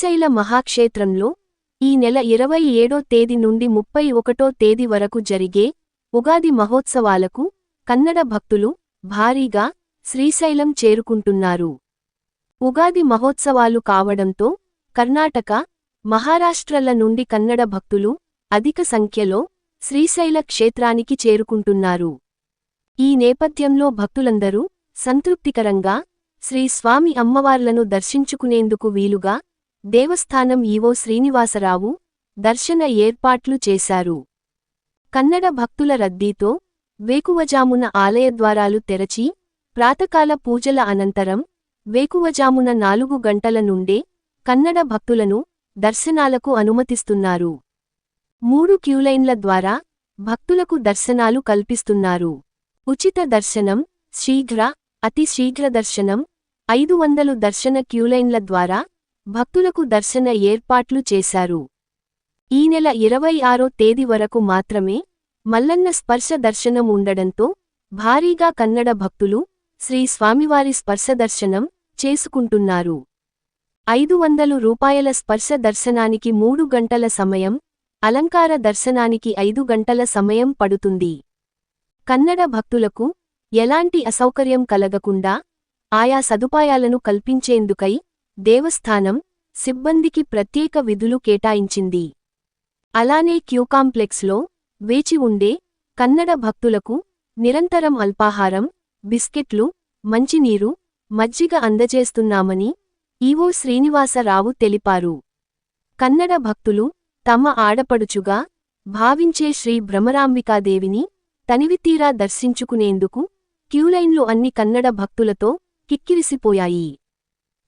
శ్రీశైల మహాక్షేత్రంలో ఈ నెల ఇరవై ఏడో తేదీ నుండి ముప్పై ఒకటో తేదీ వరకు జరిగే ఉగాది మహోత్సవాలకు కన్నడ భక్తులు భారీగా శ్రీశైలం చేరుకుంటున్నారు. ఉగాది మహోత్సవాలు కావడంతో కర్ణాటక మహారాష్ట్రల నుండి కన్నడ భక్తులు అధిక సంఖ్యలో శ్రీశైల క్షేత్రానికి చేరుకుంటున్నారు. ఈ నేపథ్యంలో భక్తులందరూ సంతృప్తికరంగా శ్రీ స్వామి అమ్మవార్లను దర్శించుకునేందుకు వీలుగా దేవస్థానం ఈవో శ్రీనివాసరావు దర్శన ఏర్పాట్లు చేశారు. కన్నడ భక్తుల రద్దీతో వేకువజామున ఆలయద్వారాలు తెరచి ప్రాతకాల పూజల అనంతరం వేకువజామున నాలుగు గంటల నుండే కన్నడ భక్తులను దర్శనాలకు అనుమతిస్తున్నారు. మూడు క్యూలైన్ల ద్వారా భక్తులకు దర్శనాలు కల్పిస్తున్నారు. ఉచిత దర్శనం శీఘ్ర అతి శీఘ్ర దర్శనం ఐదు వందలు దర్శన క్యూలైన్ల ద్వారా భక్తులకు దర్శన ఏర్పాట్లు చేశారు. ఈ నెల ఇరవై ఆరో తేదీ వరకు మాత్రమే మల్లన్న స్పర్శ దర్శనం ఉండడంతో భారీగా కన్నడ భక్తులు శ్రీ స్వామివారి స్పర్శ దర్శనం చేసుకుంటున్నారు. ఐదు వందలు రూపాయల స్పర్శ దర్శనానికి మూడు గంటల సమయం అలంకార దర్శనానికి ఐదు గంటల సమయం పడుతుంది. కన్నడ భక్తులకు ఎలాంటి అసౌకర్యం కలగకుండా ఆయా సదుపాయాలను కల్పించేందుకై దేవస్థానం సిబ్బందికి ప్రత్యేక విధులు కేటాయించింది. అలానే క్యూకాంప్లెక్స్లో వేచి ఉండే కన్నడ భక్తులకు నిరంతరం అల్పాహారం బిస్కెట్లు మంచినీరు మజ్జిగ అందజేస్తున్నామని ఈవో శ్రీనివాసరావు తెలిపారు. కన్నడ భక్తులు తమ ఆడపడుచుగా భావించే శ్రీ భ్రమరాంబికాదేవిని తనివితీరా దర్శించుకునేందుకు క్యూలైన్లు అన్ని కన్నడ భక్తులతో కిక్కిరిసిపోయాయి.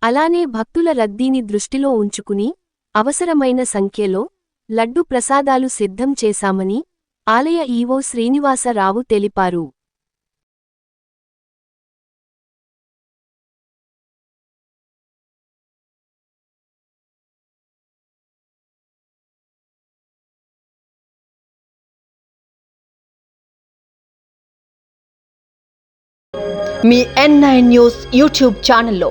అలానే భక్తుల రద్దీని దృష్టిలో ఉంచుకుని అవసరమైన సంఖ్యలో లడ్డు ప్రసాదాలు సిద్ధం చేశామని ఆలయ ఈవో శ్రీనివాసరావు తెలిపారు. మీ ఎన్ నైన్ న్యూస్ యూట్యూబ్ ఛానల్లో